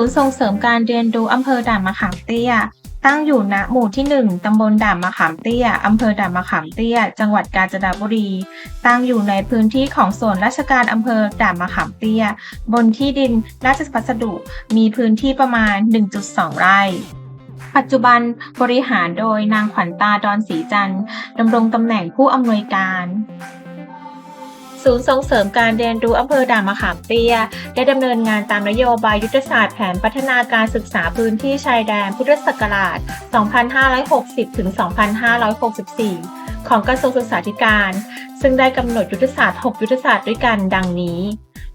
ศูนย์ส่งเสริมการเรียนรู้อำเภอด่านมะขามเตี้ย ตั้งอยู่ณหมู่ที่ 1 ตำบลด่านมะขามเตี้ย อำเภอด่านมะขามเตี้ย จังหวัดกาญจนบุรี ตั้งอยู่ในพื้นที่ของส่วนราชการอำเภอด่านมะขามเตี้ย บนที่ดินราชพัสดุ มีพื้นที่ประมาณ 1.2 ไร่ปัจจุบันบริหารโดยนางขวัญตาดอนศรีจันทร์ดำรงตำแหน่งผู้อำนวยการ ศูนย์ส่งเสริมการเรียนรู้อำเภอด่านมะขามเตียได้ดำเนินงานตามนโยบายยุทธศาสตร์แผนพัฒนาการศึกษาพื้นที่ชายแดนพุทธศักราช 2560 ถึง 2564 ของกระทรวงศึกษาธิการ ซึ่งได้กำหนดยุทธศาสตร์ 6 ยุทธศาสตร์ด้วยกันดังนี้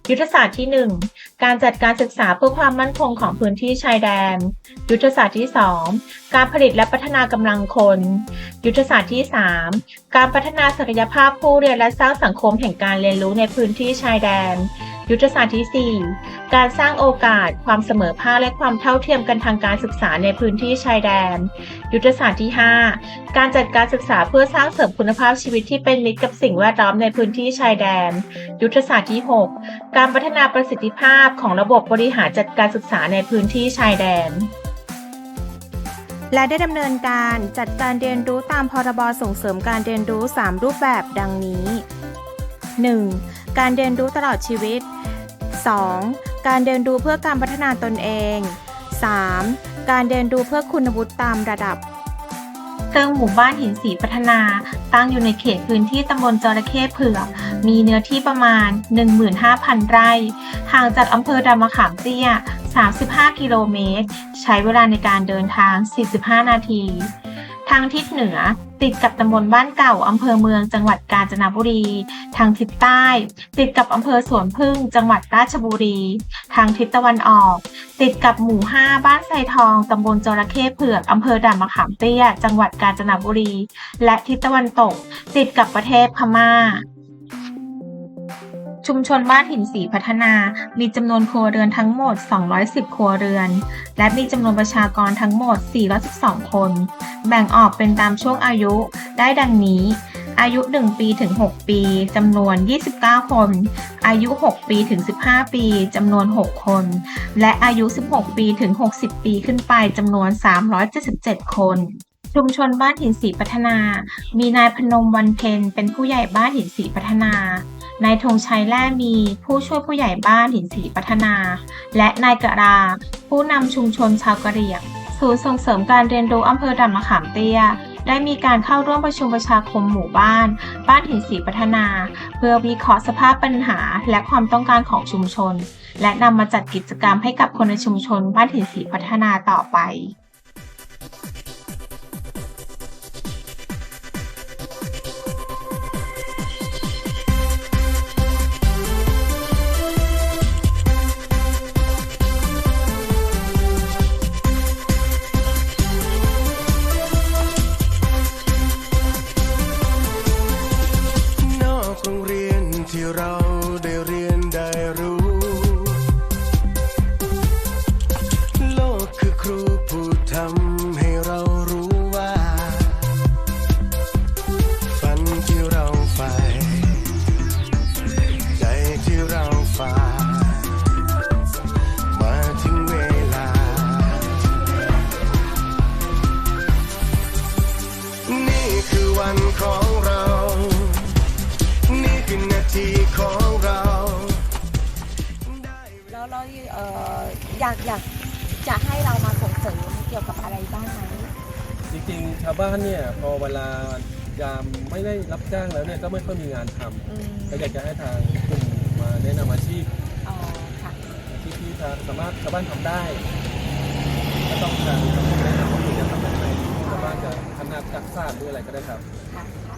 ยุทธศาสตร์ที่ 1 การจัดการศึกษาเพื่อความมั่นคงของพื้นที่ชายแดน ยุทธศาสตร์ที่ 2 การผลิตและพัฒนากำลังคน ยุทธศาสตร์ที่ 3 การพัฒนาศักยภาพผู้เรียนและสร้างสังคมแห่งการเรียนรู้ในพื้นที่ชายแดน ยุทธศาสตร์ที่ 4 การสร้างโอกาส ความเสมอภาคและความเท่าเทียมกันทางการศึกษาในพื้นที่ชายแดน ยุทธศาสตร์ที่ 5 การจัดการศึกษาเพื่อสร้างเสริมคุณภาพชีวิตที่เป็นมิตรกับสิ่งแวดล้อมในพื้นที่ชายแดน ยุทธศาสตร์ที่ 6 การพัฒนาประสิทธิภาพของระบบบริหารจัดการศึกษาในพื้นที่ชายแดนและได้ดำเนินการจัดการเรียนรู้ตามพรบส่งเสริมการเรียนรู้ 3 รูปแบบดังนี้ 1. การเรียนรู้ตลอดชีวิต 2. การเรียนรู้เพื่อการพัฒนาตนเอง 3. การเรียนรู้เพื่อคุณวุฒิตามระดับเติงหมู่บ้านหินสีพัฒนา ตั้งอยู่ในเขตพื้นที่ตำบลจระเข้เผือก มีเนื้อที่ประมาณ 15,000 ไร่ ห่างจากอำเภอดำมะขามเตี้ย 35 กิโลเมตร ใช้เวลาในการเดินทาง 45 นาทีางทิศเหนือ ติดกับตำบลบ้านเก่าอำเภอเมืองจังหวัดกาญจนบุรี ทางทิศใต้ ติดกับอำเภอสวนพึ่ง จังหวัดราชบุรี ทางทิศตะวันออก ติดกับหมู่ 5 บ้านไซทองตำบลจระเข้เผือกอำเภอด่านมะขามเตี้ย จังหวัดกาญจนบุรี และทิศตะวันตก ติดกับประเทศพม่า ชุมชนบ้านหินสีพัฒนา มีจำนวนครัวเรือนทั้งหมด 210 ครัวเรือน และมีจำนวนประชากรทั้งหมด 412 คน แบ่งออกเป็นตามช่วงอายุได้ดังนี้ อายุ 1 ปีถึง 6 ปีจำนวน 29 คน อายุ 6 ปีถึง 15 ปีจำนวน 6 คน และอายุ 16 ปีถึง 60 ปีขึ้นไปจำนวน 377 คนชุมชนบ้านหินสีพัฒนา มีนายพนมวันเพ็ญเป็นผู้ใหญ่บ้านหินสีพัฒนา นายธงชัยแล่มีผู้ช่วยผู้ใหญ่บ้านหินสีพัฒนา และนายกรา ผู้นำชุมชนชาวกะเหรี่ยงศูนย์ส่งเสริมการเรียนรู้อำเภอด่านมะขามเตี้ย ได้มีการเข้าร่วมประชุมประชาคมหมู่บ้าน บ้านหินสีพัฒนา เพื่อวิเคราะห์สภาพปัญหาและความต้องการของชุมชน และนำมาจัดกิจกรรมให้กับคนในชุมชนบ้านหินสีพัฒนาต่อไป ของเรา นี่คือนาทีของเรา แล้วเราเอ่ออยากอยากจะให้เรามาส่งเสริมเกี่ยวกับอะไรบ้างไหมจริงๆ ชาวบ้านเนี่ยพอเวลายามไม่ได้รับจ้างแล้วเนี่ยก็ไม่ค่อยมีงานทอืมำก็อยากจะให้ทางกลุ่มมาแนะนำอาชีพอ๋อค่ะอาชีพที่สามารถชาวบ้านทำได้ก็ต้องการแนะนำว่าคุณจะทำยังไงชาวบ้านจะ ถนัดจักษาหรืออะไรก็ได้ครับ ค่ะ